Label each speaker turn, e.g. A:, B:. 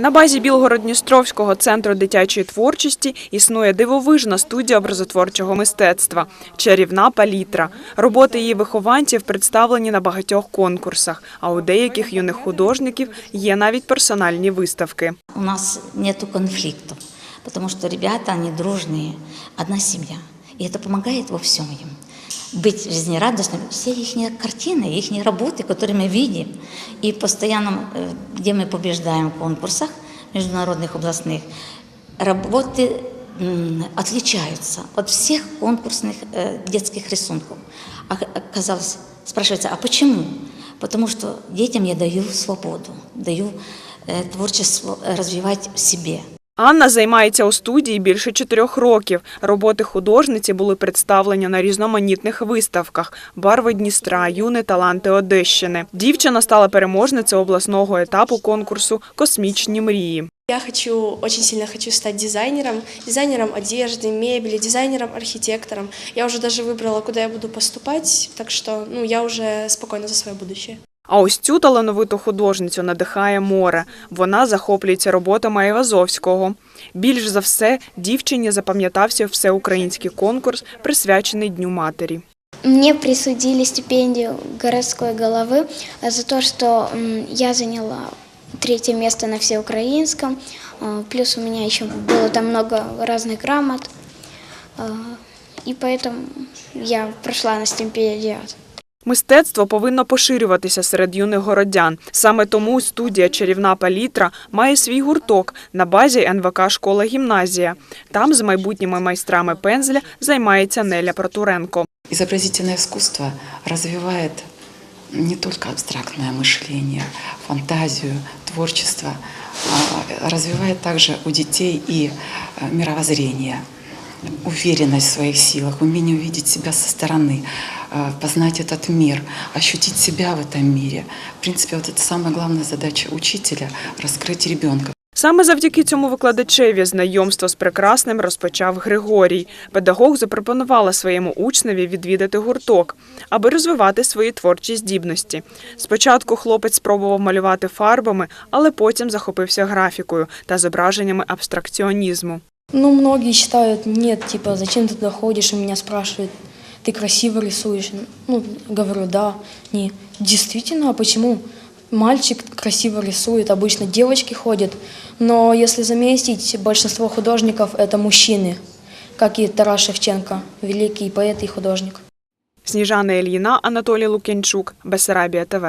A: На базі Білгород-Дністровського центру дитячої творчості існує дивовижна студія образотворчого мистецтва Чарівна палітра. Роботи її вихованців представлені на багатьох конкурсах, а у деяких юних художників є навіть персональні виставки.
B: У нас нету конфликтов, потому что ребята, они дружные, одна семья. И это помогает во всем им. Быть жизнерадостными. Все их картины, их работы, которые мы видим, и постоянно, э, где мы побеждаем в конкурсах международных областных, работы отличаются от всех конкурсных э, детских рисунков. А оказалось, спрашивается, а почему? Потому что детям я даю свободу, даю э, творчество развивать в себе.
A: Анна займається у студії більше чотирьох років. Роботи художниці були представлені на різноманітних виставках Барви Дністра, юні таланти Одещини. Дівчина стала переможницею обласного етапу конкурсу Космічні мрії.
C: Я хочу, очень сильно хочу стать дизайнером, дизайнером одежды, мебели, дизайнером, архитектором. Я уже даже выбрала, куда я буду поступать, так что ну, я уже спокойна за свое будущее.
A: А ось цю талановиту художницю надихає море. Вона захоплюється роботами Айвазовського. Більш за все, дівчині запам'ятався всеукраїнський конкурс, присвячений Дню матері.
D: Мне присудили стипендию городской головы а, за то, что м, я заняла третье место на всеукраинском. А, Плюс у меня еще было там много разных грамот. А, И поэтому я прошла на стипендиат.
A: Мистецтво повинно поширюватися серед юних городян. Саме тому студія Чарівна палітра має свій гурток на базі НВК Школа гімназія. Там з майбутніми майстрами пензля займається Неля Протуренко.
E: Изобразительное искусство развивает не только абстрактное мышление, фантазию, творчество, а развивает также у детей и э, мировоззрение, уверенность в своих силах, умение увидеть себя со стороны, э, познать этот мир, ощутить себя в этом мире. В принципе, вот это самая главная задача учителя – раскрыть ребенка.
A: Саме завдяки цьому викладачеві знайомство з прекрасним розпочав Григорій. Педагог запропонувала своєму учневі відвідати гурток, аби розвивати свої творчі здібності. Спочатку хлопець спробував малювати фарбами, але потім захопився графікою та зображеннями абстракціонізму.
F: Ну, многие считают, нет, типа, зачем ты туда ходишь, и меня спрашивают, ты красиво рисуешь. Ну, говорю, да, не. Действительно, а почему? Мальчик красиво рисует, обычно девочки ходят, но если заметить, большинство художников – это мужчины, как и Тарас Шевченко, великий поэт и художник.
A: Сніжана Ільїна, Анатолій Лук'янчук, Бесарабія ТВ.